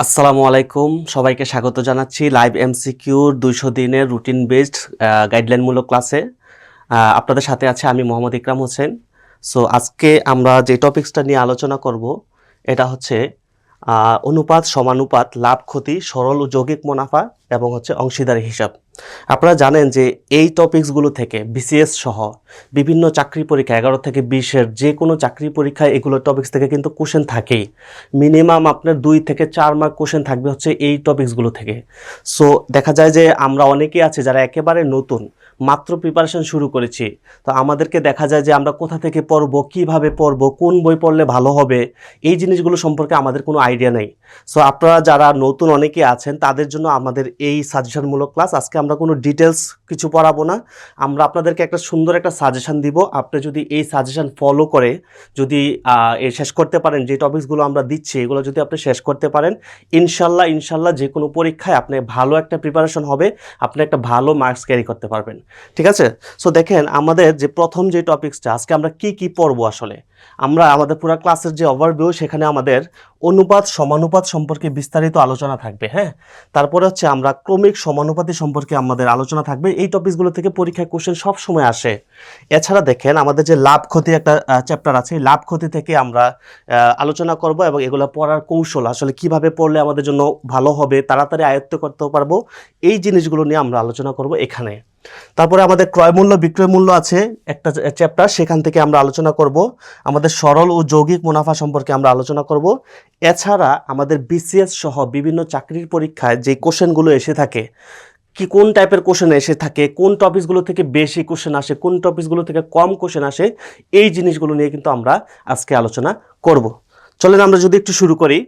আসসালামু আলাইকুম। সবাইকে স্বাগত জানাচ্ছি লাইভ এমসিকিউর দুইশো দিনের রুটিন বেসড গাইডলাইনমূলক ক্লাসে আপনাদের সাথে আছে আমি মোহাম্মদ ইকরাম হোসেন। সো আজকে আমরা যে টপিক্সটা নিয়ে আলোচনা করব, এটা হচ্ছে অনুপাত সমানুপাত লাভ ক্ষতি সরল ও যৌগিক মুনাফা এবং হচ্ছে অংশীদারি হিসাব। আপনারা জানেন যে এই টপিকসগুলো থেকে বিসিএস সহ বিভিন্ন চাকরি পরীক্ষা, এগারো থেকে বিশের যে কোনো চাকরি পরীক্ষায় এগুলো টপিক্স থেকে কিন্তু কোশ্চেন থাকেই। মিনিমাম আপনার দুই থেকে চার মার্ক কোশ্চেন থাকবে হচ্ছে এই টপিকসগুলো থেকে। সো দেখা যায় যে আমরা অনেকেই আছে যারা একেবারে নতুন, মাত্র প্রিপারেশন শুরু করেছি। তো আমাদেরকে দেখা যায় যে আমরা কোথা থেকে পড়ব, কীভাবে পড়ব, কোন বই পড়লে ভালো হবে, এই জিনিসগুলো সম্পর্কে আমাদের কোনো আইডিয়া নেই। সো আপনারা যারা নতুন অনেকে আছেন, তাদের জন্য আমাদের এই সাজেশনমূলক ক্লাস আজকে আমরা কোনো ডিটেলস কিছু পড়াবো না। আমরা আপনাদেরকে একটা সুন্দর একটা সাজেশন দিব। আপনি যদি এই সাজেশন ফলো করে যদি শেষ করতে পারেন, যে টপিকসগুলো আমরা দিচ্ছি, এগুলো যদি আপনি শেষ করতে পারেন, ইনশাল্লাহ ইনশাল্লাহ যে কোনো পরীক্ষায় আপনি ভালো একটা প্রিপারেশন হবে, আপনি একটা ভালো মার্কস ক্যারি করতে পারবেন। ঠিক আছে? সো দেখেন, আমাদের যে প্রথম যে টপিকসটা আজকে আমরা কি কি পড়ব আসলে? আমরা আমাদের পুরো ক্লাসের যে ওভারভিউ সেখানে আমাদের অনুপাত, সমানুপাত সম্পর্কে বিস্তারিত আলোচনা থাকবে হ্যাঁ? তারপরে হচ্ছে আমরা ক্রমিক সমানুপাতি সম্পর্কে আমাদের আলোচনা থাকবে। এই টপিকসগুলো থেকে পরীক্ষায় কোশ্চেন সব সময় আসে। এছাড়া দেখেন, আমাদের যে লাভ ক্ষতি একটা চ্যাপ্টার আছে লাভ ক্ষতি থেকে আমরা আলোচনা করব এবং এগুলো পড়ার কৌশল, আসলে কীভাবে পড়লে আমাদের জন্য ভালো হবে, তাড়াতাড়ি আয়ত্ত করতে পারব, এই জিনিসগুলো নিয়ে আমরা আলোচনা করব এখানে। তারপরে আমাদের ক্রয় মূল্য, বিক্রয় মূল্য আছে একটা চ্যাপ্টার সেখান থেকে আমরা আলোচনা করব। আমাদের সরল ও যৌগিক মুনাফা সম্পর্কে আমরা আলোচনা করব। এছাড়া আমাদের বিসিএস সহ বিভিন্ন চাকরির পরীক্ষায় যে কোশ্চেনগুলো এসে থাকে, কি কোন টাইপের কোশ্চেন এসে থাকে, কোন টপিকসগুলো থেকে বেশি কোশ্চেন আসে, কোন টপিকসগুলো থেকে কম কোশ্চেন আসে, এই জিনিসগুলো নিয়ে কিন্তু আমরা আজকে আলোচনা করব। চলেন আমরা যদি একটু শুরু করি।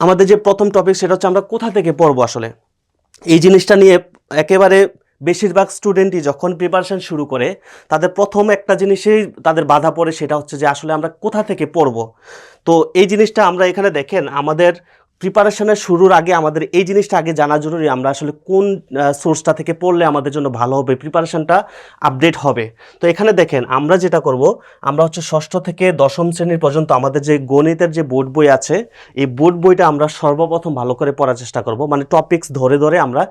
আমাদের যে প্রথম টপিক সেটা হচ্ছে আমরা কোথা থেকে পড়ব আসলে? এই জিনিসটা নিয়ে একেবারে বেশিরভাগ স্টুডেন্টই যখন প্রিপারেশান শুরু করে, তাদের প্রথম একটা জিনিসেই তাদের বাধা পড়ে সেটা হচ্ছে যে আসলে আমরা কোথা থেকে পড়ব? তো এই জিনিসটা আমরা এখানে দেখেন, আমাদের প্রিপারেশনের শুরুর আগে আমাদের এই জিনিসটা আগে জানা জরুরি, আমরা আসলে কোন সোর্সটা থেকে পড়লে আমাদের জন্য ভালো হবে প্রিপারেশনটা আপডেট হবে। তো এখানে দেখেন, আমরা যেটা করব, আমরা হচ্ছে ষষ্ঠ থেকে দশম শ্রেণির পর্যন্ত আমাদের যে গণিতের যে বোর্ড বই আছে, এই বোর্ড বইটা আমরা সর্বপ্রথম ভালো করে পড়ার চেষ্টা করব। মানে টপিক্স ধরে ধরে আমরা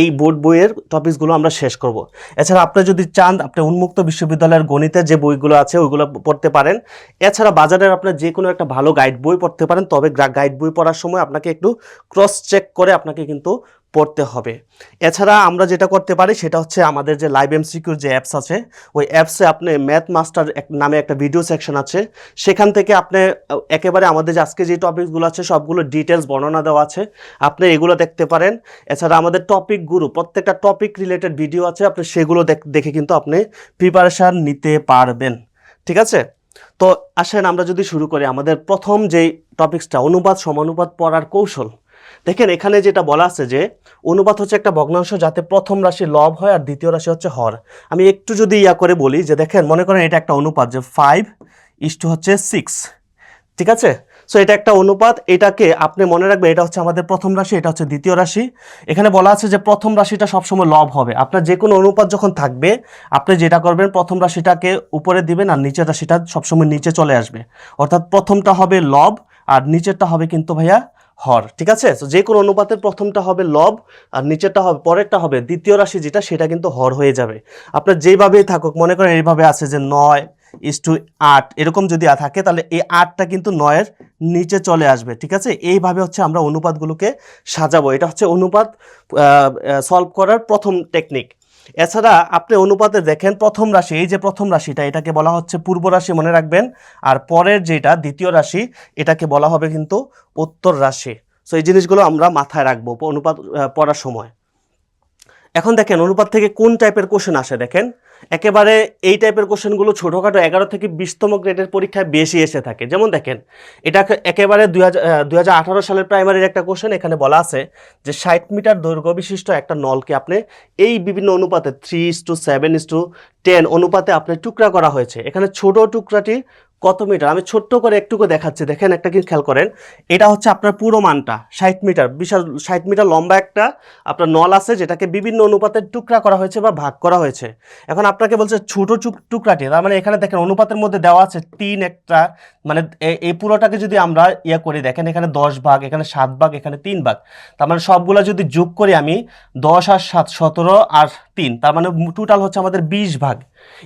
এই বোর্ড বইয়ের টপিক্সগুলো আমরা শেষ করব। এছাড়া আপনি যদি চান, আপনি উন্মুক্ত বিশ্ববিদ্যালয়ের গণিতের যে বইগুলো আছে, ওইগুলো পড়তে পারেন। এছাড়া বাজারের আপনার যে কোনো একটা ভালো গাইড বই পড়তে পারেন, তবে গাইড বই পড়ার সময় আপনাকে একটু ক্রস চেক করে আপনাকে কিন্তু পড়তে হবে। এছাড়া আমরা যেটা করতে পারি সেটা হচ্ছে আমাদের যে লাইভ এমসিকিউর যে অ্যাপস আছে, ওই অ্যাপসে আপনি ম্যাথ মাস্টার নামে একটা ভিডিও সেকশন আছে। সেখান থেকে আপনি, একেবারে আমাদের যে আজকে যে টপিকগুলো আছে সবগুলো ডিটেলস বর্ণনা দেওয়া আছে। আপনি এগুলো দেখতে পারেন। এছাড়া আমাদের টপিক গুরু প্রত্যেকটা টপিক রিলেটেড ভিডিও আছে, আপনি সেগুলো দেখে কিন্তু আপনি প্রিপারেশান নিতে পারবেন। ঠিক আছে? তো আসেন আমরা যদি শুরু করি, আমাদের প্রথম যে টপিকসটা অনুবাদ সমানুবাদ পড়ার কৌশল। দেখেন এখানে যেটা বলা আছে যে, অনুবাদ হচ্ছে একটা ভগ্নাংশ যাতে প্রথম রাশি লব হয় আর দ্বিতীয় রাশি হচ্ছে হর। আমি একটু যদি ইয়া করে বলি যে, দেখেন মনে করেন এটা একটা অনুপাত যে ফাইভ ইস্টু হচ্ছে সিক্স ঠিক আছে? সো এটা একটা অনুপাত, এটাকে আপনি মনে রাখবেন এটা হচ্ছে আমাদের প্রথম রাশি, এটা হচ্ছে দ্বিতীয় রাশি। এখানে বলা আছে যে প্রথম রাশিটা সবসময় লব হবে। আপনার যে কোনো অনুপাত যখন থাকবে, আপনি যেটা করবেন প্রথম রাশিটাকে উপরে দিবেন আর নিচের রাশিটা সবসময় নিচে চলে আসবে। অর্থাৎ প্রথমটা হবে লব আর নিচেরটা হবে কিন্তু ভাইয়া হর, ঠিক আছে? তো যে কোনো অনুপাতের প্রথমটা হবে লব আর নিচেরটা হবে, পরেরটা হবে দ্বিতীয় রাশি যেটা, সেটা কিন্তু হর হয়ে যাবে। আপনার যেভাবেই থাকুক, মনে করেন এইভাবে আছে যে নয় ইস টু আট। এরকম যদি থাকে, তাহলে এই আটটা কিন্তু নয়ের নিচে চলে আসবে, ঠিক আছে? এইভাবে হচ্ছে আমরা অনুপাতগুলোকে সাজাবো। এটা হচ্ছে অনুপাত সলভ করার প্রথম টেকনিক এছাড়া আপনি অনুপাতে দেখেন প্রথম রাশি, এই যে প্রথম রাশিটা, এটাকে বলা হচ্ছে পূর্ব রাশি, মনে রাখবেন। আর পরের যেটা, দ্বিতীয় রাশি, এটাকে বলা হবে কিন্তু উত্তর রাশি। সো এই জিনিসগুলো আমরা মাথায় রাখব অনুপাত পড়ার সময়। এখন দেখেন, অনুপাত থেকে কোন টাইপের কোশ্চেন আসে দেখেন। একেবারে এই টাইপের কোশ্চেনগুলো ছোটোখাটো এগারো থেকে বিশতম গ্রেডের পরীক্ষায় বেশি এসে থাকে। যেমন দেখেন, এটা একেবারে দুই হাজার সালের প্রাইমারির একটা কোশ্চেন এখানে বলা আছে যে ষাট মিটার দৈর্ঘ্য বিশিষ্ট একটা নলকে আপনি এই বিভিন্ন অনুপাতে three is to seven is to ten অনুপাতে আপনি টুকরা করা হয়েছে। এখানে ছোট টুকরাটি কত মিটার? আমি ছোট্ট করে একটু করে দেখাচ্ছি। দেখেন একটা কি খেয়াল করেন। এটা হচ্ছে আপনার পুরো মানটা, ষাট মিটার। বিশাল ষাট মিটার লম্বা একটা আপনার নল আছে, যেটাকে বিভিন্ন অনুপাতের টুকরা করা হয়েছে বা ভাগ করা হয়েছে। এখন আপনাকে বলছে ছোটো টুকরাটি, তার মানে এখানে দেখেন অনুপাতের মধ্যে দেওয়া আছে তিন একটা মানে এই পুরোটাকে যদি আমরা ইয়ে করি, দেখেন এখানে দশ ভাগ, এখানে সাত ভাগ, এখানে তিন ভাগ। তার মানে সবগুলো যদি যোগ করি আমি দশ আর সাত, সতেরো আর তিন, তার মানে টোটাল হচ্ছে আমাদের বিশ ভাগ।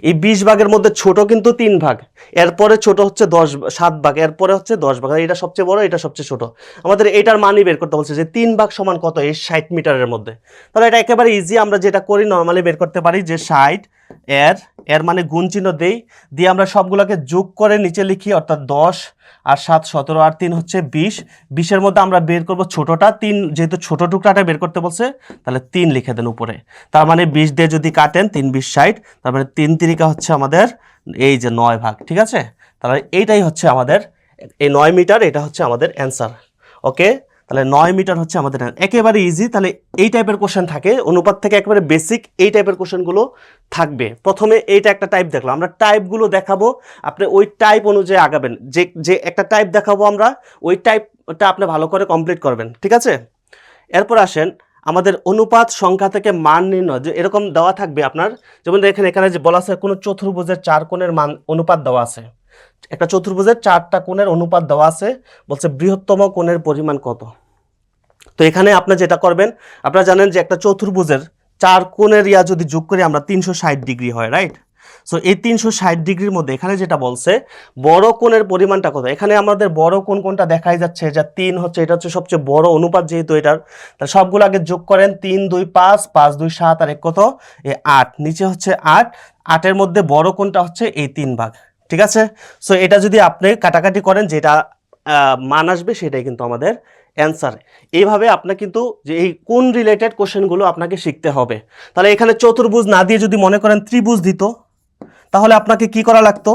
এই বিশ ভাগের মধ্যে ছোট কিন্তু তিন ভাগ। এরপরে ছোট হচ্ছে দশ, সাত ভাগ, এরপরে হচ্ছে দশ ভাগ। এটা সবচেয়ে বড়, এটা সবচেয়ে ছোট। আমাদের এটার মানই বের করতে বলছে যে তিন ভাগ সমান কত? এই ষাট মিটারের মধ্যে। তাহলে এটা একেবারে ইজি আমরা যেটা করি নর্মালি বের করতে পারি যে ষাট এর এর মানে গুণ চিহ্ন দেই, দিয়ে আমরা সবগুলোকে যোগ করে নিচে লিখি অর্থাৎ দশ আর সাত সতেরো আর তিন হচ্ছে বিশ। বিশের মধ্যে আমরা বের করব ছোটটা, তিন যেহেতু ছোট টুকরাটা বের করতে বলছে, তাহলে তিন লিখে দেন উপরে। তার মানে বিশ দিয়ে যদি কাটেন, তিন বিশ ষাট, তার মানে তিন তিরিকা হচ্ছে আমাদের এই যে নয় ভাগ, ঠিক আছে? তাহলে এইটাই হচ্ছে আমাদের, এই নয় মিটার, এটা হচ্ছে আমাদের অ্যান্সার, ওকে? তাহলে নয় মিটার হচ্ছে আমাদের একেবারে ইজি তাহলে এই টাইপের কোশ্চেন থাকে। অনুপাত থেকে একেবারে বেসিক এই টাইপের কোশ্চেনগুলো থাকবে। প্রথমে এইটা একটা টাইপ দেখলাম। আমরা টাইপগুলো দেখাবো। আপনি ওই টাইপ অনুযায়ী আগাবেন। যে যে একটা টাইপ দেখাবো আমরা, ওই টাইপটা আপনি ভালো করে কমপ্লিট করবেন। ঠিক আছে? এরপর আসেন, আমাদের অনুপাত সংখ্যা থেকে মান নির্ণয়। যে, এরকম দেওয়া থাকবে আপনার। যেমন দেখেন, এখানে যে বলা আছে, কোনো চতুর্ভুজের চার কোণের মান অনুপাত দেওয়া আছে। একটা চতুর্ভুজের চারটা কোণের অনুপাত দেওয়া আছে, বলছে বৃহত্তম কোণের পরিমাণ কত? তো এখানে আপনি যেটা করবেন, আপনারা জানেন যে একটা চতুর্ভুজের চার কোণের ইয়া যদি যোগ করি, আমরা তিনশো ষাট ডিগ্রি হয় রাইট সো এই তিনশো ষাট ডিগ্রির মধ্যে এখানে যেটা বলছে, বড় কোণের পরিমাণটা কত? এখানে আমাদের বড় কোণ কোনটা দেখাই যাচ্ছে যা তিন হচ্ছে, এটা হচ্ছে সবচেয়ে বড় অনুপাত যেহেতু এটার। তাহলে সবগুলো আগে যোগ করেন, তিন, দুই, পাঁচ পাঁচ, দুই, সাত, আর এক কত? এ আট, নিচে হচ্ছে আট, আটের মধ্যে বড় কোণটা হচ্ছে এই তিন ভাগ। ঠিক আছে? সো এটা যদি আপনি কাটাকাটি করেন, যেটা মান আসবে, সেটাই কিন্তু আমাদের অ্যান্সার এইভাবে আপনার কিন্তু যে এই কোন রিলেটেড কোশ্চেনগুলো আপনাকে শিখতে হবে। তাহলে এখানে চতুর্ভুজ না দিয়ে যদি মনে করেন ত্রিভুজ দিত, তাহলে আপনাকে কি করা লাগতো?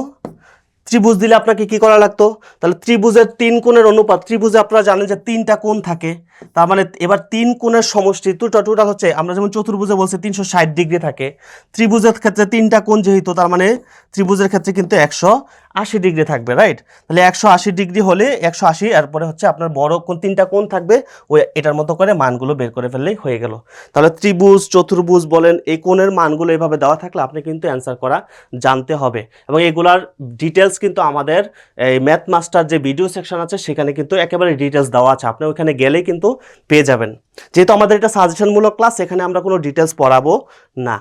ত্রিভুজ দিলে আপনাকে কি করা লাগতো? তাহলে ত্রিভুজের তিন কোণের অনুপাত, ত্রিভুজে আপনারা জানেন যে তিনটা কোণ থাকে। তার মানে এবার তিন কোণের সমষ্টি টোটাল টোটাল হচ্ছে, আমরা যেমন চতুর্ভুজে বলছি তিনশো ষাট ডিগ্রি থাকে। ত্রিভুজের ক্ষেত্রে তিনটা কোণ যেহেতু, তার মানে ত্রিভুজের ক্ষেত্রে কিন্তু একশো আশি ডিগ্রি থাকবে রাইট তাহলে একশো আশি ডিগ্রি হলে একশো আশি, এরপরে হচ্ছে আপনার বড় কোণ, তিনটা কোণ থাকবে, ওই এটার মতো করে মানগুলো বের করে ফেললেই হয়ে গেল। তাহলে ত্রিভুজ, চতুর্ভুজ বলেন, এই কোণের মানগুলো এভাবে দেওয়া থাকলে আপনি কিন্তু অ্যান্সার করা জানতে হবে। এবং এগুলার ডিটেলস কিন্তু আমাদের এই ম্যাথ মাস্টার যে ভিডিও সেকশন আছে, সেখানে কিন্তু একেবারে ডিটেলস দেওয়া আছে। আপনি ওখানে গেলেই কিন্তু পেয়ে যাবেন। যেহেতু আমাদের এটা সাজেশনমূলক ক্লাস এখানে আমরা কোনো ডিটেলস পড়াবো না।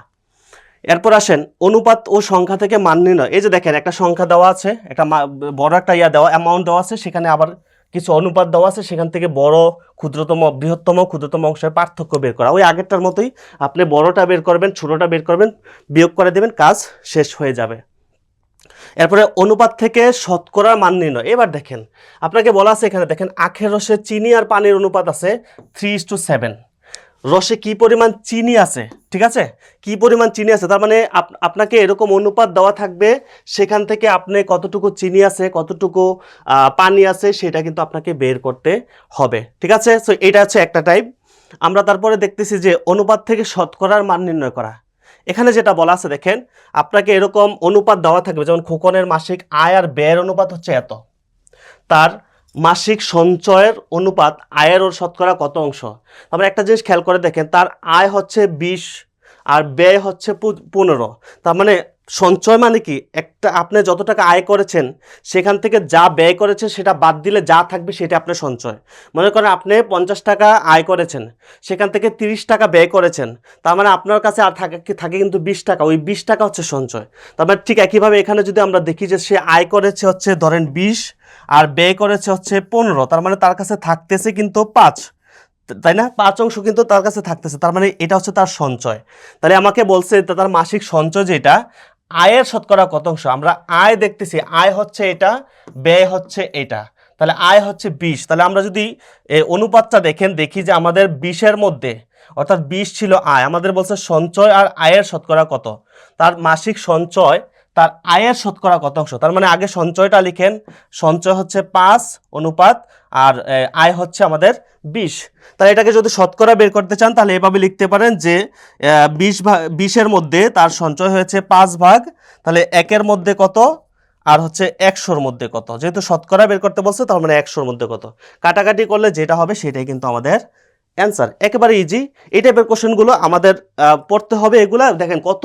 এরপর আসেন, অনুপাত ও সংখ্যা থেকে মান নির্ণয়। এই যে দেখেন, একটা সংখ্যা দেওয়া আছে, একটা বড় একটা ইয়া দেওয়া অ্যামাউন্ট দেওয়া আছে, সেখানে আবার কিছু অনুপাত দেওয়া আছে, সেখান থেকে বড়, ক্ষুদ্রতম, বৃহত্তম, ক্ষুদ্রতম অংশের পার্থক্য বের করা। ওই আগেরটার মতোই আপনি বড়টা বের করবেন, ছোটোটা বের করবেন, বিয়োগ করে দেবেন, কাজ শেষ হয়ে যাবে। এরপরে অনুপাত থেকে শতকরার মান নির্ণয়। এবার দেখেন, আপনাকে বলা আছে এখানে, দেখেন, আখের রসে চিনি আর পানির অনুপাত আছে থ্রি টু সেভেন রসে কি পরিমাণ চিনি আছে? ঠিক আছে? কি পরিমাণ চিনি আছে? তার মানে আপ- আপনাকে এরকম অনুপাত দেওয়া থাকবে, সেখান থেকে আপনি কতটুকু চিনি আছে, কতটুকু পানি আছে, সেটা কিন্তু আপনাকে বের করতে হবে। ঠিক আছে? সো এটা হচ্ছে একটা টাইপ আমরা তারপরে দেখতেছি যে অনুপাত থেকে শতকরার মান নির্ণয় করা। এখানে যেটা বলা আছে, দেখেন, আপনাকে এরকম অনুপাত দেওয়া থাকবে, যেমন খোকনের মাসিক আয় আর ব্যয়ের অনুপাত হচ্ছে এত। তার মাসিক সঞ্চয়ের অনুপাত আয়ের ওর শতকরা কত অংশ? আমরা একটা জিনিস খেয়াল করে দেখেন, তার আয় হচ্ছে বিশ আর ব্যয় হচ্ছে পনেরো। তার মানে সঞ্চয় মানে কি? একটা আপনি যত টাকা আয় করেছেন, সেখান থেকে যা ব্যয় করেছেন, সেটা বাদ দিলে যা থাকবে সেটা আপনার সঞ্চয়। মনে করেন আপনি পঞ্চাশ টাকা আয় করেছেন, সেখান থেকে তিরিশ টাকা ব্যয় করেছেন, তার মানে আপনার কাছে আর থাকে থাকে কিন্তু বিশ টাকা, ওই বিশ টাকা হচ্ছে সঞ্চয়। তার মানে ঠিক একইভাবে এখানে যদি আমরা দেখি যে সে আয় করেছে হচ্ছে ধরেন বিশ, আর ব্যয় করেছে হচ্ছে পনেরো, তার মানে তার কাছে থাকতেছে কিন্তু পাঁচ। তাই না? পাঁচ অংশ কিন্তু তার কাছে থাকতেছে, তার মানে এটা হচ্ছে তার সঞ্চয়। তাহলে আমাকে বলছে তার মাসিক সঞ্চয় যেটা আয়ের শতকরা কত অংশ আমরা আয় দেখতেছি, আয় হচ্ছে এটা, ব্যয় হচ্ছে এটা। তাহলে আয় হচ্ছে বিশ। তাহলে আমরা যদি অনুপাতটা দেখেন, দেখি যে আমাদের বিশের মধ্যে, অর্থাৎ বিশ ছিল আয়, আমাদের বলছে সঞ্চয় আর আয়ের শতকরা কত? তার মাসিক সঞ্চয়, তার আয়ের শতকরা কত অংশ? তার মানে আগে সঞ্চয়টা লিখেন, সঞ্চয় হচ্ছে পাঁচ, অনুপাত আর আয় হচ্ছে আমাদের বিশ। তাহলে এটাকে যদি শতকরা বের করতে চান, তাহলে এভাবে লিখতে পারেন যে বিশ ভাগ বিশের মধ্যে তার সঞ্চয় হয়েছে পাঁচ ভাগ। তাহলে একের মধ্যে কত? আর হচ্ছে একশোর মধ্যে কত? যেহেতু শতকরা বের করতে বলছে, তার মানে একশোর মধ্যে কত? কাটাকাটি করলে যেটা হবে সেটাই কিন্তু আমাদের অ্যান্সার একেবারে ইজি এই টাইপের কোশ্চেনগুলো আমাদের পড়তে হবে এগুলো। দেখেন কত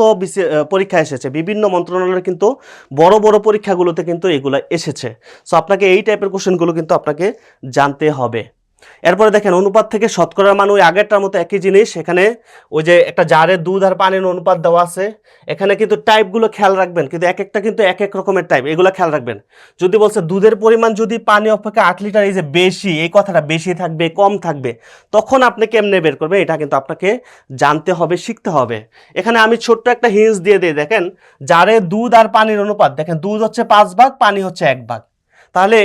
পরীক্ষা এসেছে। বিভিন্ন মন্ত্রণালয়ের কিন্তু বড় বড় পরীক্ষাগুলোতে কিন্তু এগুলো এসেছে। সো আপনাকে এই টাইপের কোশ্চেনগুলো কিন্তু আপনাকে জানতে হবে। এরপরে দেখেন, অনুপাত থেকে শতকরার মান ওই আগেরটার মতো একই জিনিস। এখানে ওই যে একটা জারের দুধ আর পানির অনুপাত দেওয়া আছে। এখানে কিন্তু টাইপগুলো খেয়াল রাখবেন, কিন্তু এক একটা কিন্তু এক এক রকমের টাইপ এগুলো খেয়াল রাখবেন। যদি বলছে দুধের পরিমাণ যদি পানি অপেক্ষা আট লিটার এই যে বেশি, এই কথাটা বেশি থাকবে, কম থাকবে, তখন আপনি কেমনে বের করবে এটা কিন্তু আপনাকে জানতে হবে, শিখতে হবে। এখানে আমি ছোট্ট একটা হিন্স দিয়ে দিই, দেখেন জারে দুধ আর পানির অনুপাত, দেখেন, দুধ হচ্ছে পাঁচ ভাগ, পানি হচ্ছে এক ভাগ। তাহলে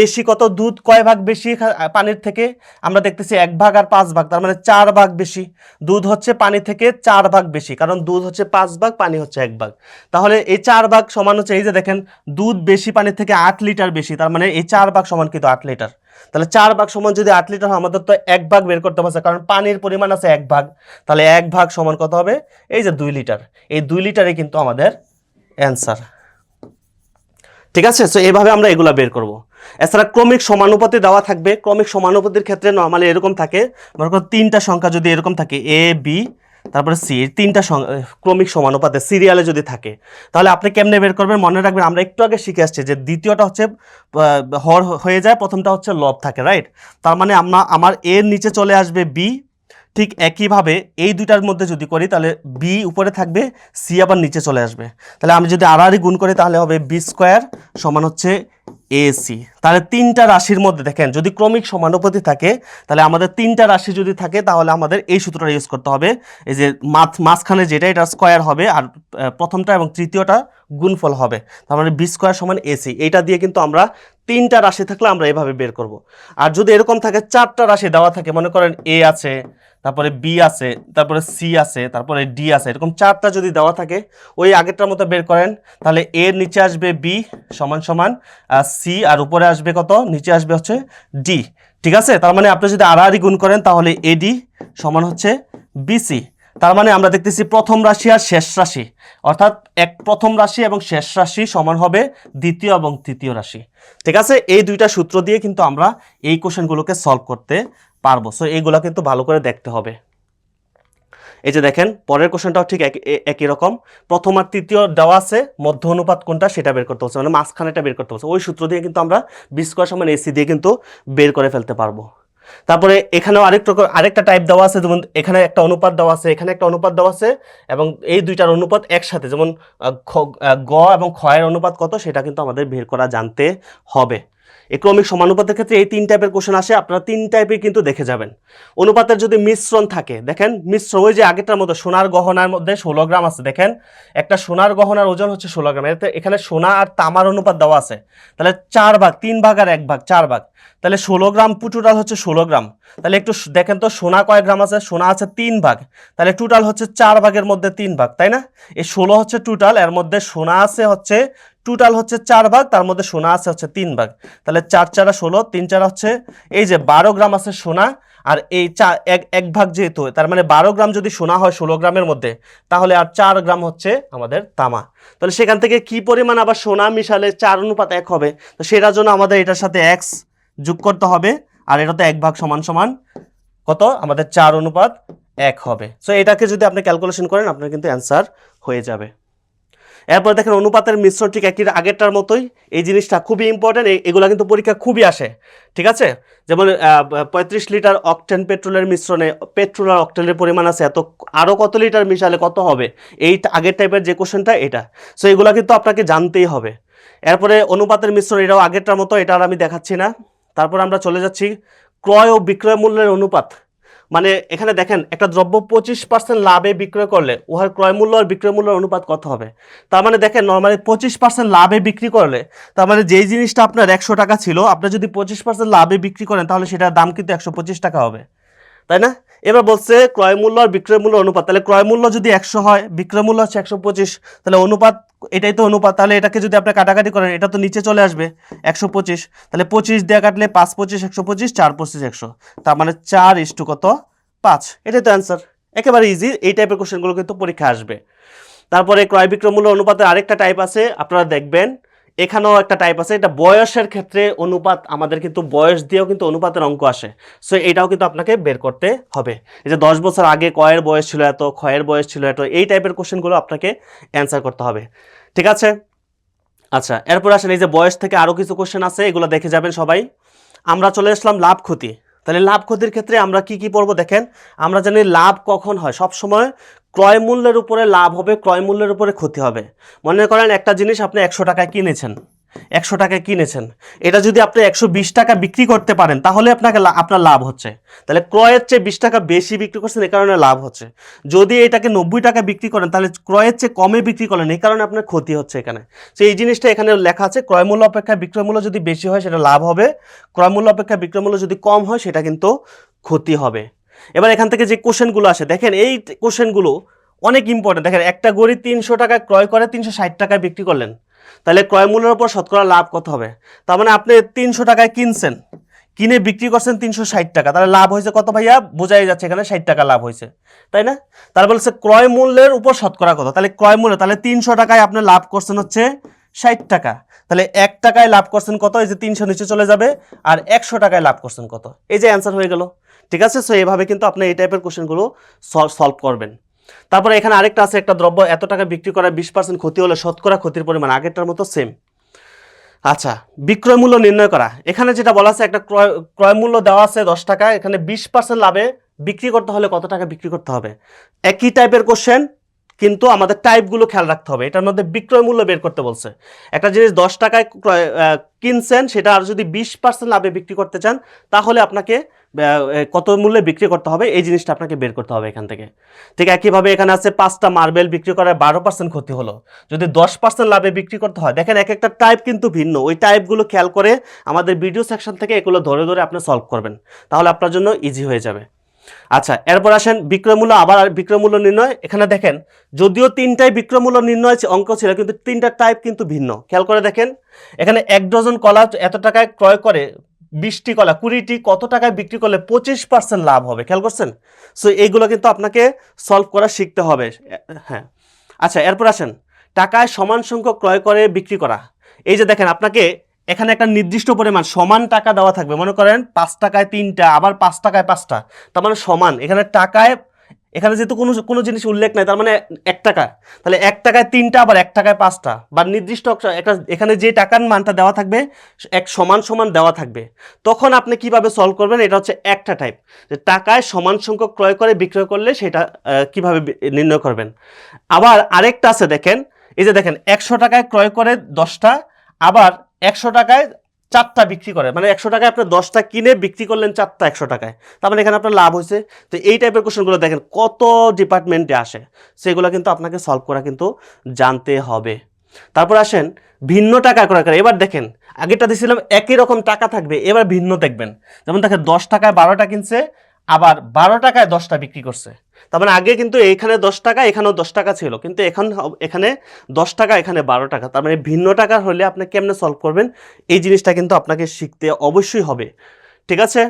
বেশি কত দুধ, কয় ভাগ বেশি পানির থেকে? আমরা দেখতেছি এক ভাগ আর পাঁচ ভাগ, তার মানে চার ভাগ বেশি। দুধ হচ্ছে পানি থেকে চার ভাগ বেশি, কারণ দুধ হচ্ছে পাঁচ ভাগ, পানি হচ্ছে এক ভাগ। তাহলে এই চার ভাগ সমান হচ্ছে, এই যে দেখেন, দুধ বেশি, পানি থেকে আট লিটার বেশি, তার মানে এই চার ভাগ সমান কিন্তু আট লিটার। তাহলে চার ভাগ সমান যদি আট লিটার হয়, আমাদের তো এক ভাগ বের করতে পারছে কারণ পানির পরিমাণ আছে এক ভাগ। তাহলে এক ভাগ সমান কত হবে? এই যে দুই লিটার। এই দুই লিটারে কিন্তু আমাদের অ্যান্সার। ঠিক আছে? সো এইভাবে আমরা এগুলা বের করব। এছাড়া ক্রমিক সমানুপাতি দেওয়া থাকবে। ক্রমিক সমানুপাতির ক্ষেত্রে নর্মালি এরকম থাকে। মনে করো তিনটা সংখ্যা যদি এরকম থাকে এ বি তারপরে সি তিনটা ক্রমিক সমানুপাতে সিরিয়ালে যদি থাকে, তাহলে আপনি কেমনে বের করবেন? মনে রাখবেন আমরা একটু আগে শিখে আসছি যে দ্বিতীয়টা হচ্ছে হর হয়ে যায়, প্রথমটা হচ্ছে লব থাকে রাইট তার মানে আমরা আমার এর নিচে চলে আসবে বি ঠিক একইভাবে এই দুইটার মধ্যে যদি করি, তাহলে বি উপরে থাকবে সি আবার নিচে চলে আসবে। তাহলে আমি যদি আড়াআড়ি গুণ করি, তাহলে হবে বি স্কোয়ার সমান হচ্ছে এসি তাহলে তিনটা রাশির মধ্যে দেখেন, যদি ক্রমিক সমানুপাতি থাকে, তাহলে আমাদের তিনটা রাশি যদি থাকে, তাহলে আমাদের এই সূত্রটা ইউজ করতে হবে। এই যে মাঝ মাঝখানে যেটা, এটা স্কোয়ার হবে আর প্রথমটা এবং তৃতীয়টা গুণফল হবে। তার মানে বি স্কোয়ার সমান এসি এইটা দিয়ে কিন্তু আমরা তিনটা রাশি থাকলে আমরা এভাবে বের করব। আর যদি এরকম থাকে, চারটা রাশি দেওয়া থাকে, মনে করেন এ আছে তারপরে বি আছে, তারপরে সি আছে, তারপরে ডি আছে, এরকম চারটা যদি দেওয়া থাকে, ওই আগেরটার মতো বের করেন, তাহলে এর নিচে আসবে বি সমান সমান সি আর উপরে আসবে কত? নিচে আসবে হচ্ছে ডি ঠিক আছে? তার মানে আপনি যদি আড়াআড়ি গুণ করেন, তাহলে এডি সমান হচ্ছে বিসি তার মানে আমরা দেখতেছি প্রথম রাশি আর শেষ রাশি, অর্থাৎ এক প্রথম রাশি এবং শেষ রাশি সমান হবে দ্বিতীয় এবং তৃতীয় রাশি, ঠিক আছে? এই দুইটা সূত্র দিয়ে কিন্তু আমরা এই কোশ্চেনগুলোকে সলভ করতে পারব। সো এইগুলো কিন্তু ভালো করে দেখতে হবে। এই যে দেখেন, পরের কোশ্চেনটাও ঠিক একই রকম। প্রথম আর তৃতীয় দেওয়া আছে, মধ্য অনুপাত কোনটা সেটা বের করতে হচ্ছে মানে মাঝখানেটা বের করতে হচ্ছে। ওই সূত্র দিয়ে কিন্তু আমরা বি স্কোয়ার সমান এসি দিয়ে কিন্তু বের করে ফেলতে পারব। তারপরে এখানেও আরেক রকম আরেকটা টাইপ দেওয়া আছে, যেমন এখানে একটা অনুপাত দেওয়া আছে, এখানে একটা অনুপাত দেওয়া আছে, এবং এই দুইটার অনুপাত একসাথে, যেমন গ এবং ক্ষয়ের অনুপাত কত সেটা কিন্তু আমাদের বের করা জানতে হবে। ক্রমিক সমানুপাতের ক্ষেত্রে এই তিন টাইপের কোশ্চেন আসে, আপনারা তিন টাইপের কিন্তু দেখে যাবেন। অনুপাতের যদি মিশ্রণ থাকে, দেখেন মিশ্র ওই যে আগেরটার মতো সোনার গহনার মধ্যে ষোলো গ্রাম আছে, দেখেন, একটা সোনার গহনার ওজন হচ্ছে ষোলো গ্রাম, এতে এখানে সোনা আর তামার অনুপাত দেওয়া আছে, তাহলে চার ভাগ, তিন ভাগ আর এক ভাগ, চার ভাগ, তাহলে ষোলো গ্রাম টোটাল হচ্ছে ষোলো গ্রাম, তাহলে একটু দেখেন তো সোনা কয় গ্রাম আছে, সোনা আছে তিন ভাগ, তাহলে টোটাল হচ্ছে চার ভাগের মধ্যে তিন ভাগ, তাই না? এই ষোলো হচ্ছে টোটাল এর মধ্যে সোনা আছে হচ্ছে টোটাল হচ্ছে চার ভাগ, তার মধ্যে সোনা আছে হচ্ছে তিন ভাগ। তাহলে চার চারা ষোলো, তিন চারা হচ্ছে এই যে বারো গ্রাম আছে সোনা, আর এই চা এক এক ভাগ যেহেতু, তার মানে বারো গ্রাম যদি সোনা হয় ষোলো গ্রামের মধ্যে, তাহলে আর চার গ্রাম হচ্ছে আমাদের তামা। তাহলে সেখান থেকে কি পরিমাণ আবার সোনা মিশালে চার অনুপাত এক হবে? তো সেটার জন্য আমাদের এটার সাথে এক্স যোগ করতে হবে, আর এটাতে এক ভাগ সমান সমান কত? আমাদের চার অনুপাত এক হবে। সো এটাকে যদি আপনি ক্যালকুলেশন করেন, আপনার কিন্তু অ্যান্সার হয়ে যাবে। এরপর দেখেন অনুপাতের মিশ্রণ ঠিক একই আগেরটার মতোই। এই জিনিসটা খুবই ইম্পর্টেন্ট এগুলো কিন্তু পরীক্ষা খুবই আসে। ঠিক আছে? যেমন পঁয়ত্রিশ লিটার অকটেন পেট্রোলের মিশ্রণে পেট্রোল আর অকটেনের পরিমাণ আছে এত আরও কত লিটার মিশালে কত হবে? এই আগের টাইপের যে কোশ্চেনটা এটা। সো এগুলো কিন্তু আপনাকে জানতেই হবে। এরপরে অনুপাতের মিশ্রণ, এটাও আগেরটার মতো, এটা আর আমি দেখাচ্ছি না। তারপর আমরা চলে যাচ্ছি। ক্রয় ও বিক্রয় মূল্যের অনুপাত। মানে এখানে দেখেন, একটা দ্রব্য পঁচিশ পার্সেন্ট লাভে বিক্রয় করলে উহার ক্রয় মূল্য আর বিক্রয় মূল্যের অনুপাত কত হবে? তার মানে দেখেন নর্মালি পঁচিশ পার্সেন্ট লাভে বিক্রি করলে, তার মানে যেই জিনিসটা আপনার একশো টাকা ছিল, আপনি যদি পঁচিশ পার্সেন্ট লাভে বিক্রি করেন, তাহলে সেটার দাম কিন্তু একশো পঁচিশ টাকা হবে। তাই না? এবার বলছে ক্রয় মূল্য আর বিক্রয় মূল্য অনুপাত। তাহলে ক্রয় মূল্য যদি একশো হয়, বিক্রয় মূল্য হচ্ছে একশো পঁচিশ, তাহলে অনুপাত, এটাই তো অনুপাত। তাহলে এটাকে যদি আপনি কাটাকাটি করেন, এটা তো নিচে চলে আসবে, একশো পঁচিশ। তাহলে পঁচিশ দেওয়া কাটলে পাঁচ পঁচিশ, একশো পঁচিশ, চার পঁচিশ, একশো। তার মানে চার ইস্টু কত? পাঁচ। এটাই তো অ্যান্সার। একেবারে ইজি এই টাইপের কোশ্চেনগুলো কিন্তু পরীক্ষা আসবে। তারপরে ক্রয় বিক্রয় মূল্য অনুপাতের আরেকটা টাইপ আছে, আপনারা দেখবেন এখানেও একটা টাইপ আছে, এটা বয়সের ক্ষেত্রে অনুপাত, আমাদের কিন্তু বয়স দিয়েও কিন্তু অনুপাতের অঙ্ক আসে। সো এটাও কিন্তু আপনাকে বের করতে হবে। এই যে দশ বছর আগে কয়ের বয়স ছিল এত, ক্ষয়ের বয়স ছিল এত, এই টাইপের কোশ্চেনগুলো আপনাকে অ্যান্সার করতে হবে। ঠিক আছে? আচ্ছা এরপর আসেন, এই যে বয়স থেকে আরও কিছু কোশ্চেন আছে, এগুলো দেখে যাবেন সবাই। আমরা চলে আসলাম লাভ ক্ষতি। তাহলে লাভ ক্ষতির ক্ষেত্রে আমরা কি কি পড়ব দেখেন? আমরা জানি লাভ কখন হয়? সব সময় ক্রয় মূল্যের উপরে লাভ হবে ক্রয় মূল্যের উপরে ক্ষতি হবে। মনে করেন একটা জিনিস আপনি একশো টাকায় কিনেছেন, একশো টাকায় কিনেছেন। এটা যদি আপনি একশো বিশ টাকা বিক্রি করতে পারেন, তাহলে আপনাকে আপনার লাভ হচ্ছে। তাহলে ক্রয়ের চেয়ে বিশ টাকা বেশি বিক্রি করছেন এই কারণে লাভ হচ্ছে। যদি এটাকে নব্বই টাকা বিক্রি করেন, তাহলে ক্রয়ের চেয়ে কমে বিক্রি করেন এই কারণে আপনার ক্ষতি হচ্ছে এখানে। তো এই জিনিসটা এখানে লেখা আছে ক্রয় মূল্য অপেক্ষা বিক্রয় মূল্য যদি বেশি হয়, সেটা লাভ হবে। ক্রয় মূল্য অপেক্ষা বিক্রয় মূল্য যদি কম হয়, সেটা কিন্তু ক্ষতি হবে। এবার এখান থেকে যে কোশ্চেনগুলো আসে, দেখেন এই কোশ্চেনগুলো অনেক ইম্পর্টেন্ট দেখেন, একটা গড়ি তিনশো টাকায় ক্রয় করে তিনশো ষাট টাকায় বিক্রি করলেন। তাহলে ক্রয় মূল্যের উপর শতকরা লাভ কত হবে? তার মানে আপনি তিনশো টাকায় কিনছেন, কিনে বিক্রি করছেন তিনশো ষাট টাকা। তাহলে লাভ হয়েছে কত ভাইয়া? বোঝাই যাচ্ছে এখানে ষাট টাকা লাভ হয়েছে। তাই না? তার বলছে ক্রয় মূল্যের উপর শতকরা কত? তাহলে ক্রয় মূল্য, তাহলে তিনশো টাকায় আপনি লাভ করছেন হচ্ছে ষাট টাকা। তাহলে এক টাকায় লাভ করছেন কত? এই যে তিনশো নিচে চলে যাবে, আর একশো টাকায় লাভ করছেন কত? এই যে অ্যান্সার হয়ে গেল। ঠিক আছে? সো এভাবে কিন্তু আপনি এই টাইপের কোশ্চেনগুলো সলভ করবেন। তারপরে এখানে আরেকটা আছে, একটা দ্রব্য এত টাকা বিক্রি করা, বিশ পার্সেন্ট ক্ষতি হলে শতকরা ক্ষতির পরিমাণ আগেরটার মতো সেম আচ্ছা বিক্রয় মূল্য নির্ণয় করা। এখানে যেটা বলা আছে, একটা ক্রয় ক্রয় মূল্য দেওয়া আছে দশ টাকা, এখানে বিশ পার্সেন্ট লাভে বিক্রি করতে হলে কত টাকা বিক্রি করতে হবে? একই টাইপের কোশ্চেন কিন্তু আমাদের টাইপগুলো খেয়াল রাখতে হবে। এটার মধ্যে বিক্রয় মূল্য বের করতে বলছে। একটা জিনিস দশ টাকায় ক্রয় কিনছেন, সেটা আর যদি বিশ পার্সেন্ট লাভে বিক্রি করতে চান, তাহলে আপনাকে কত মূল্যে বিক্রি করতে হবে, এই জিনিসটা আপনাকে বের করতে হবে এখান থেকে। ঠিক একইভাবে এখানে আছে পাঁচটা মার্বেল বিক্রি করায় বারো পার্সেন্ট ক্ষতি হলো। যদি দশ পার্সেন্ট লাভে বিক্রি করতে হয়, দেখেন এক একটা টাইপ কিন্তু ভিন্ন। ওই টাইপগুলো খেয়াল করে আমাদের ভিডিও সেকশন থেকে এগুলো ধরে ধরে আপনি সলভ করবেন। তাহলে আপনার জন্য ইজি হয়ে যাবে। আচ্ছা এরপর আসেন বিক্রয়মূল্য আবার বিক্রয়মূল্য নির্ণয়। এখানে দেখেন, যদিও তিনটাই বিক্রয়মূল্য নির্ণয় অঙ্ক ছিল, কিন্তু তিনটা টাইপ কিন্তু ভিন্ন। খেয়াল করে দেখেন, এখানে এক ডজন কলা এত টাকায় ক্রয় করে বিশটি কলা, কুড়িটি কত টাকায় বিক্রি করলে পঁচিশ পার্সেন্ট লাভ হবে? খেয়াল করছেন? সো এইগুলো কিন্তু আপনাকে সলভ করা শিখতে হবে। হ্যাঁ। আচ্ছা এরপর আসেন। টাকায় সমান সংখ্যক ক্রয় করে বিক্রি করা। এই যে দেখেন, আপনাকে এখানে একটা নির্দিষ্ট পরিমাণ সমান টাকা দেওয়া থাকবে। মনে করেন পাঁচ টাকায় তিনটা, আবার পাঁচ টাকায় পাঁচটা। তার মানে সমান। এখানে টাকায় এখানে যেহেতু কোনো কোনো জিনিস উল্লেখ নাই, তার মানে এক টাকা। তাহলে এক টাকায় তিনটা, আবার এক টাকায় পাঁচটা। বা নির্দিষ্ট একটা- এখানে যে টাকার মানটা দেওয়া থাকবে, এক সমান সমান দেওয়া থাকবে। তখন আপনি কীভাবে সলভ করবেন, এটা হচ্ছে একটা টাইপ যে টাকায় সমান সংখ্যক ক্রয় করে, বিক্রয় করলে সেটা কীভাবে নির্ণয় করবেন। আবার আরেকটা আছে, দেখেন। এই যে দেখেন, একশো টাকায় ক্রয় করে দশটা, আবার একশো টাকায় চারটা বিক্রি করে। মানে একশো টাকায় আপনি দশটা কিনে বিক্রি করলেন চারটা একশো টাকায়। তার মানে এখানে আপনার লাভ হয়েছে। তো এই টাইপের কোশ্চেনগুলো দেখেন, কত ডিপার্টমেন্টে আসে? সেগুলো কিন্তু আপনাকে সলভ করা কিন্তু জানতে হবে। তারপর আসেন, ভিন্ন টাকা করে। এবার দেখেন, আগেরটা দিয়েছিলাম একই রকম টাকা থাকবে, এবার ভিন্ন দেখবেন। যেমন দেখেন, দশ টাকায় বারোটা কিনছে, আবার বারো টাকায় দশটা বিক্রি করছে। তার মানে আগে কিন্তু এইখানে দশ টাকা, এখানেও দশ টাকা ছিল। কিন্তু এখন এখানে দশ টাকা, এখানে বারো টাকা। তার মানে ভিন্ন টাকা হলে আপনি কেমনে সলভ করবেন? এই জিনিসটা কিন্তু আপনাকে শিখতে অবশ্যই হবে। ঠিক আছে?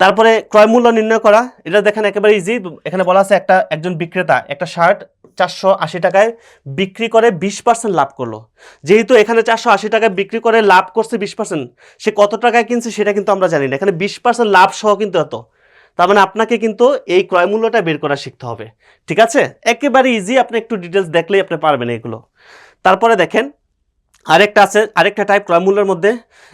তারপরে ক্রয় মূল্য নির্ণয় করা। এটা দেখেন একেবারে ইজি এখানে বলা আছে একটা, একজন বিক্রেতা একটা শার্ট চারশো আশি টাকায় বিক্রি করে বিশ পার্সেন্ট লাভ করল। যেহেতু এখানে চারশো আশি টাকায় বিক্রি করে লাভ করছে বিশ পার্সেন্ট সে কত টাকায় কিনছে সেটা কিন্তু আমরা জানি না। এখানে বিশ পার্সেন্ট লাভ সহ কিন্তু এত। তার মানে আপনাকে কিন্তু এই ক্রয় মূল্যটা বের করা শিখতে হবে। ঠিক আছে? একেবারে ইজি আপনি একটু ডিটেলস দেখলেই আপনি পারবেন এগুলো। তারপরে দেখেন, আরেকটা আছে, আরেকটা টাইপ ক্রয় মূল্যের মধ্যে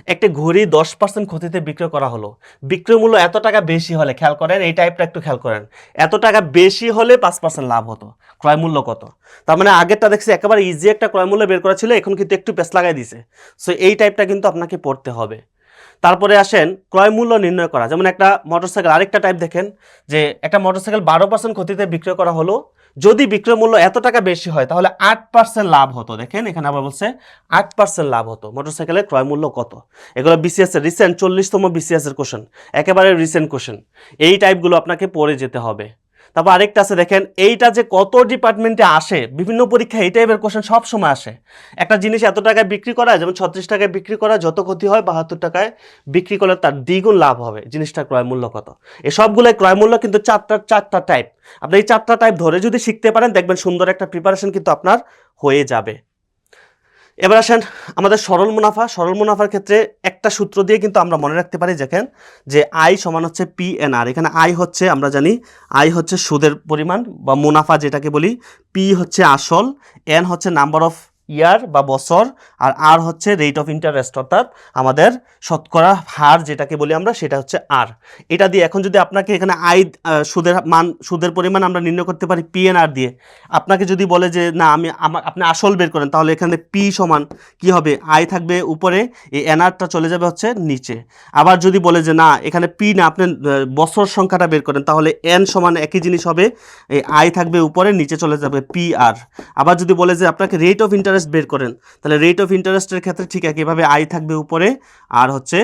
একটি ঘড়ি দশ পার্সেন্ট ক্ষতিতে বিক্রয় করা হলো। বিক্রয় মূল্য এত টাকা বেশি হলে, খেয়াল করেন, এই টাইপটা একটু খেয়াল করেন, এত টাকা বেশি হলে পাঁচ পার্সেন্ট লাভ হতো, ক্রয় মূল্য কত? তার মানে আগেরটা দেখছি একেবারে ইজি একটা ক্রয় মূল্য বের করা ছিল, এখন কিন্তু একটু পেস লাগাই দিছে। সো এই টাইপটা কিন্তু আপনাকে পড়তে হবে। তারপরে আসেন ক্রয় মূল্য নির্ণয় করা। যেমন একটা মোটরসাইকেল আরেকটা টাইপ দেখেন, যে একটা মোটরসাইকেল বারো পার্সেন্ট ক্ষতিতে বিক্রয় করা হলো, যদি বিক্রয় মূল্য এত টাকা বেশি হয়, তাহলে আট পার্সেন্ট লাভ হতো। দেখেন, এখানে আবার বলছে আট পার্সেন্ট লাভ হতো। মোটরসাইকেলের ক্রয় মূল্য কত? এগুলো বিসিএস এর রিসেন্ট চল্লিশতম বিসিএস এর কোশ্চেন একেবারে রিসেন্ট কোশ্চেন এই টাইপগুলো আপনাকে পড়ে যেতে হবে। তারপর আরেকটা আছে, দেখেন, এইটা যে কত ডিপার্টমেন্টে আসে, বিভিন্ন পরীক্ষায় এই টাইপের কোশ্চেন সব সময় আসে। একটা জিনিস এত টাকায় বিক্রি করা যেমন ছত্রিশ টাকায় বিক্রি করা, যত ক্ষতি হয় বাহাত্তর টাকায় বিক্রি করলে তার দ্বিগুণ লাভ হবে, জিনিসটা ক্রয় মূল্য কত। এই সবগুলোই ক্রয় মূল্য কিন্তু চারটা চারটা টাইপ আপনি এই চারটা টাইপ ধরে যদি শিখতে পারেন, দেখবেন সুন্দর একটা প্রিপারেশন কিন্তু আপনার হয়ে যাবে। এবার আসেন আমাদের সরল মুনাফা। সরল মুনাফার ক্ষেত্রে একটা সূত্র দিয়ে কিন্তু আমরা মনে রাখতে পারি, দেখেন যে আই সমান হচ্ছে পি এন আর এখানে আই হচ্ছে, আমরা জানি আই হচ্ছে সুদের পরিমাণ বা মুনাফা যেটাকে বলি পি হচ্ছে আসল এন হচ্ছে নাম্বার অফ ইয়ার বা বছর, আর আর হচ্ছে রেট অফ ইন্টারেস্ট অর্থাৎ আমাদের শতকরা হার যেটাকে বলি আমরা, সেটা হচ্ছে আর এটা দিয়ে এখন যদি আপনাকে এখানে আয় সুদের মান, সুদের পরিমাণ আমরা নির্ণয় করতে পারি পি এন আর দিয়ে, আপনাকে যদি বলে যে না, আমি আমার আপনি আসল বের করেন, তাহলে এখানে পি সমান কি হবে? আয় থাকবে উপরে, এই এনআরটা চলে যাবে হচ্ছে নিচে। আবার যদি বলে যে না, এখানে পি না, আপনি বছর সংখ্যাটা বের করেন, তাহলে এন সমান একই জিনিস হবে, এই আয় থাকবে উপরে, নিচে চলে যাবে পি আর আবার যদি বলে যে আপনাকে রেট অফ ইন্টারেস্ট বের করেন, তাহলে রেট অফ ইন্টারেস্টের ক্ষেত্রে ঠিক একইভাবে আই থাকবে উপরে, আর হচ্ছে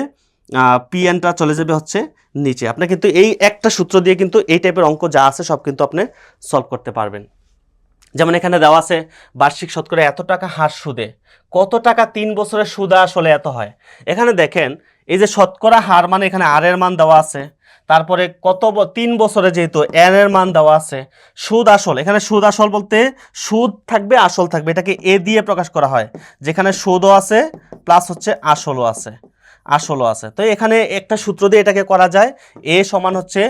পি এনটা চলে যাবে হচ্ছে নিচে। আপনি কিন্তু এই একটা সূত্র দিয়ে কিন্তু এই টাইপের অঙ্ক যা আছে সব কিন্তু আপনি সলভ করতে পারবেন। যেমন এখানে দেওয়া আছে, বার্ষিক শতকরা এত টাকা হার সুদে, কত টাকা তিন বছরের সুদ আসলে এত হয়? এখানে দেখেন, এই যে শতকরা হার মানে এখানে আর এর মান দেওয়া আছে তারপরে কত তিন বছরে যেহেতু এন এর মান দেওয়া আছে, সুদ আসল। এখানে সুদ আসল বলতে সুদ থাকবে, আসল থাকবে। এটাকে এ দিয়ে প্রকাশ করা হয়। যেখানে সুদও আছে প্লাস হচ্ছে আসলও আছে আসলও আছে। তো এখানে একটা সূত্র দিয়ে এটাকে করা যায়। এ সমান হচ্ছে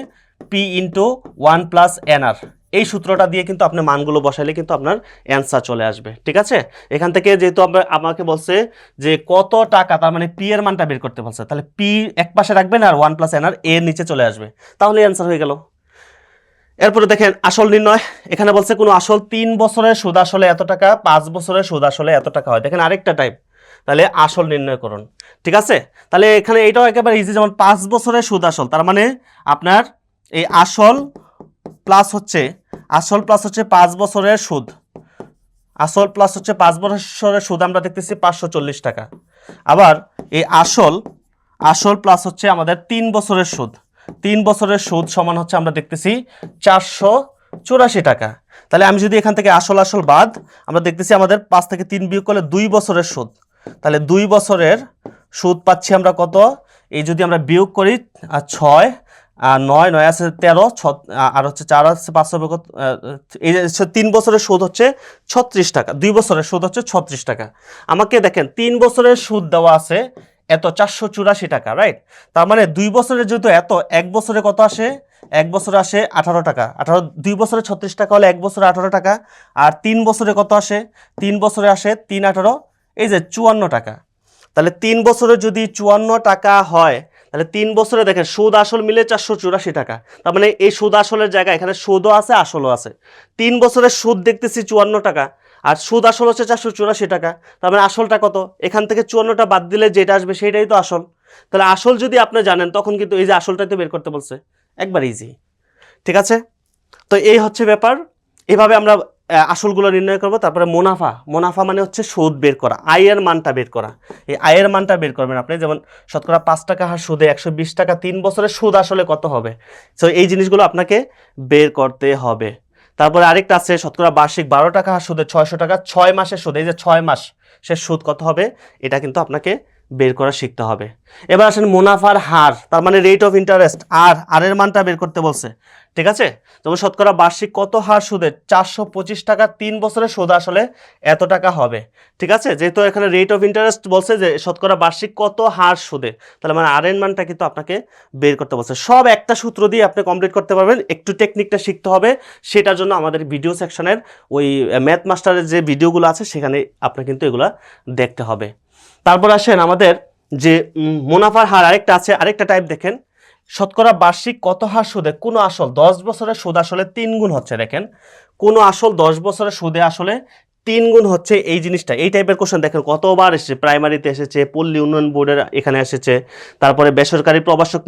P into one plus NR এই সূত্রটা দিয়ে কিন্তু আপনি মানগুলো বসাইলে কিন্তু আপনার অ্যান্সার চলে আসবে, ঠিক আছে? এখান থেকে যেহেতু আমাকে বলছে যে কত টাকা, তার মানে পি এর মানটা বের করতে বলছে, তাহলে পি এক পাশে রাখবেন আর ওয়ান প্লাস এনআর এর নিচে চলে আসবে, তাহলে অ্যান্সার হয়ে গেল। এরপরে দেখেন আসল নির্ণয়, এখানে বলছে কোনো আসল তিন বছরের সুদ আসলে এত টাকা, পাঁচ বছরের সুদ আসলে এত টাকা হয়। দেখেন আরেকটা টাইপ তাহলে আসল নির্ণয় করুন, ঠিক আছে? তাহলে এখানে এটাও একেবারে ইজি যেমন পাঁচ বছরের সুদ আসল, তার মানে আপনার এই আসল প্লাস হচ্ছে আসল প্লাস হচ্ছে পাঁচ বছরের সুদ। আসল প্লাস হচ্ছে পাঁচ বছরের সুদ আমরা দেখতেছি পাঁচশো চল্লিশ টাকা। আবার এই আসল আসল প্লাস হচ্ছে আমাদের তিন বছরের সুদ। তিন বছরের সুদ সমান হচ্ছে আমরা দেখতেছি চারশো চুরাশি টাকা। তাহলে আমি যদি এখান থেকে আসল আসল বাদ, আমরা দেখতেছি আমাদের পাঁচ থেকে তিন বিয়োগ করলে দুই বছরের সুদ। তাহলে দুই বছরের সুদ পাচ্ছি আমরা কত? এই যদি আমরা বিয়োগ করি ছয় নয় নয় আছে তেরো, ছ আর হচ্ছে চার আছে পাঁচশো এই যে তিন বছরের সুদ হচ্ছে ছত্রিশ টাকা, দুই বছরের সুদ হচ্ছে ছত্রিশ টাকা। আমাকে দেখেন, তিন বছরের সুদ দেওয়া আছে এত চারশো চুরাশি টাকা রাইট তার মানে দুই বছরের যেহেতু এত, এক বছরে কত আসে? এক বছরে আসে আঠারো টাকা। আঠারো, দুই বছরে ছত্রিশ টাকা হলে এক বছরে আঠারো টাকা, আর তিন বছরে কত আসে? তিন বছরে আসে তিন আঠারো, এই যে চুয়ান্ন টাকা। তাহলে তিন বছরে যদি চুয়ান্ন টাকা হয় তাহলে তিন বছরে দেখেন, সুদ আসল মিলে চারশো চুরাশি টাকা। তার মানে এই সুদ আসলের জায়গায় এখানে সুদও আছে, আসলও আছে। তিন বছরের সুদ দেখতেছি চুয়ান্ন টাকা, আর সুদ আসল হচ্ছে চারশো চুরাশি টাকা। তার মানে আসলটা কত? এখান থেকে চুয়ান্নটা বাদ দিলে যেটা আসবে সেটাই তো আসল। তাহলে আসল যদি আপনি জানেন, তখন কিন্তু এই যে আসলটাই তো বের করতে বলছে। একবার ইজি ঠিক আছে? তো এই হচ্ছে ব্যাপার। এভাবে আমরা আসলগুলো নির্ণয় করব। তারপরে মুনাফা। মুনাফা মানে হচ্ছে সুদ বের করা। আয়ের মানটা বের করা। এই আয়ের মানটা বের করবেন আপনি। যেমন শতকরা পাঁচ টাকা হার সুদে একশো বিশ টাকা তিন বছরের সুদ আসলে কত হবে? সো এই জিনিসগুলো আপনাকে বের করতে হবে। তারপরে আরেকটা আছে, শতকরা বার্ষিক বারো টাকা হার সুদে ছয়শো টাকা, ছয় মাসের সুদ, এই যে ছয় মাস সে সুদ কত হবে? এটা কিন্তু আপনাকে বের করা শিখতে হবে। এবার আসেন মুনাফার হার, তার মানে রেট অফ ইন্টারেস্ট আর আর এর মানটা বের করতে বলছে। ঠিক আছে? যেমন শতকরা বার্ষিক কত হার সুদে চারশো পঁচিশ টাকা তিন বছরের সুদ আসলে এত টাকা হবে। ঠিক আছে? যেহেতু এখানে রেট অফ ইন্টারেস্ট বলছে যে শতকরা বার্ষিক কত হার সুদে, তাহলে মানে আর এর মানটা কিন্তু আপনাকে বের করতে বলছে। সব একটা সূত্র দিয়ে আপনি কমপ্লিট করতে পারবেন। একটু টেকনিকটা শিখতে হবে। সেটার জন্য আমাদের ভিডিও সেকশনের ওই ম্যাথ মাস্টারের যে ভিডিওগুলো আছে, সেখানে আপনার কিন্তু এগুলা দেখতে হবে। তারপর আসেন আমাদের যে মুনাফার হার আরেকটা আছে, আরেকটা টাইপ দেখেন। শতকরা বার্ষিক কত হার সুদে? কোনো আসল, দশ বছরের সুদ আসলে তিন গুণ হচ্ছে, দেখেন। কোনো আসল দশ বছরের সুদে আসলে তিন গুণ হচ্ছে এই জিনিসটা। এই টাইপের কোশ্চেন দেখেন, কতবার এসেছে? প্রাইমারিতে এসেছে, পল্লী উন্নয়ন বোর্ডের এখানে এসেছে, তারপরে বেসরকারি প্রবাসক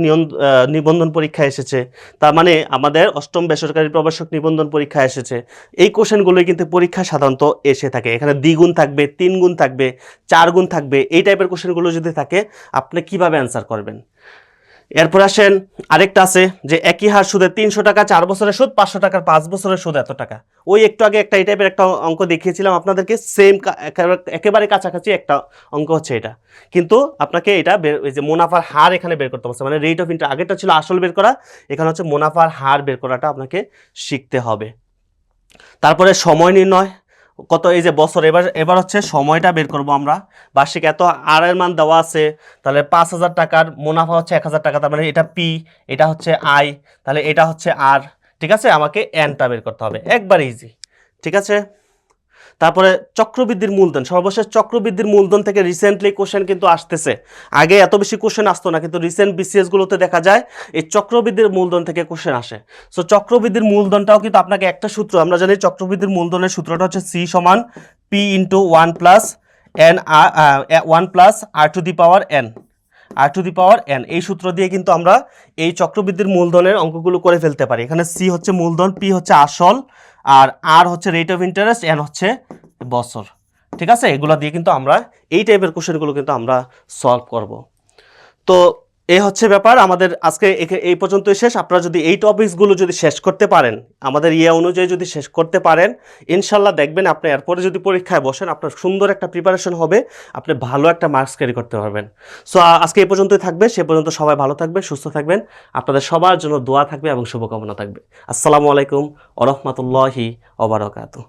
নিবন্ধন পরীক্ষা এসেছে, তার মানে আমাদের অষ্টম বেসরকারি প্রবাসক নিবন্ধন পরীক্ষা এসেছে। এই কোশ্চেনগুলোই কিন্তু পরীক্ষা সাধারণত এসে থাকে। এখানে দ্বিগুণ থাকবে, তিন গুণ থাকবে, চার গুণ থাকবে, এই টাইপের কোশ্চেনগুলো যদি থাকে, আপনি কীভাবে অ্যান্সার করবেন? এরপর আসেন আরেকটা আছে যে একই হার সুদে তিনশো টাকা, চার বছরের সুদ, পাঁচশো টাকার পাঁচ বছরের সুদ এত টাকা। ওই একটু আগে একটা এই টাইপের একটা অঙ্ক দেখিয়েছিলাম আপনাদেরকে সেম একেবারে কাছাকাছি একটা অঙ্ক হচ্ছে এটা। কিন্তু আপনাকে এটা ওই যে মুনাফার হার এখানে বের করতে হচ্ছে মানে রেট অফ ইন্টার আগেরটা ছিল আসল বের করা, এখানে হচ্ছে মুনাফার হার বের করাটা আপনাকে শিখতে হবে। তারপরে সময় নির্ণয় কত এই যে বছর, এবার এবার হচ্ছে সময়টা বের করব আমরা। বার্ষিক এত আর এর মান দেওয়া আছে, তাহলে পাঁচ হাজার টাকার মুনাফা হচ্ছে এক হাজার টাকা, তার মানে এটা পি এটা হচ্ছে আই তাহলে এটা হচ্ছে আর ঠিক আছে? আমাকে এনটা বের করতে হবে, একবার ইজি ঠিক আছে? তারপরে চক্রবৃদ্ধির মূলধন, সর্বশেষ চক্রবৃদ্ধির মূলধন থেকে রিসেন্টলি কোশ্চেন কিন্তু আসতেছে। আগে এত বেশি কোশ্চেন আসতো না, কিন্তু রিসেন্ট বিসিএস গুলোতে দেখা যায় এই চক্রবৃদ্ধির মূলধন থেকে কোশ্চেন আসে। সো চক্রবৃদ্ধির মূলধনটাও কিন্তু আপনাকে একটা সূত্র, আমরা জানি চক্রবৃদ্ধির মূলধনের সূত্রটা হচ্ছে সি সমান P into one plus N R one plus R to the power N R to the power N এই সূত্র দিয়ে কিন্তু আমরা এই চক্রবৃদ্ধির মূলধনের অঙ্কগুলো করে ফেলতে পারি। এখানে সি হচ্ছে মূলধন পি হচ্ছে আসল আর আর হচ্ছে রেট অফ ইন্টারেস্ট এন হচ্ছে বছর। ঠিক আছে? এগুলো দিয়ে কিন্তু আমরা, এই টাইপের কোশ্চেনগুলো কিন্তু আমরা সলভ করব। তো এই হচ্ছে ব্যাপার, আমাদের আজকে এই পর্যন্তই শেষ। আপনারা যদি এই টপিকসগুলো যদি শেষ করতে পারেন, আমাদের ইয়ে অনুযায়ী যদি শেষ করতে পারেন, ইনশাল্লাহ দেখবেন আপনি এরপরে যদি পরীক্ষায় বসেন, আপনার সুন্দর একটা প্রিপারেশন হবে, আপনি ভালো একটা মার্কস ক্যারি করতে পারবেন। সো আজকে এই পর্যন্তই থাকবে, সে পর্যন্ত সবাই ভালো থাকবেন, সুস্থ থাকবেন। আপনাদের সবার জন্য দোয়া থাকবে এবং শুভকামনা থাকবে। আসসালামু আলাইকুম ওরহমতুল্লাহি ওবরাকাতু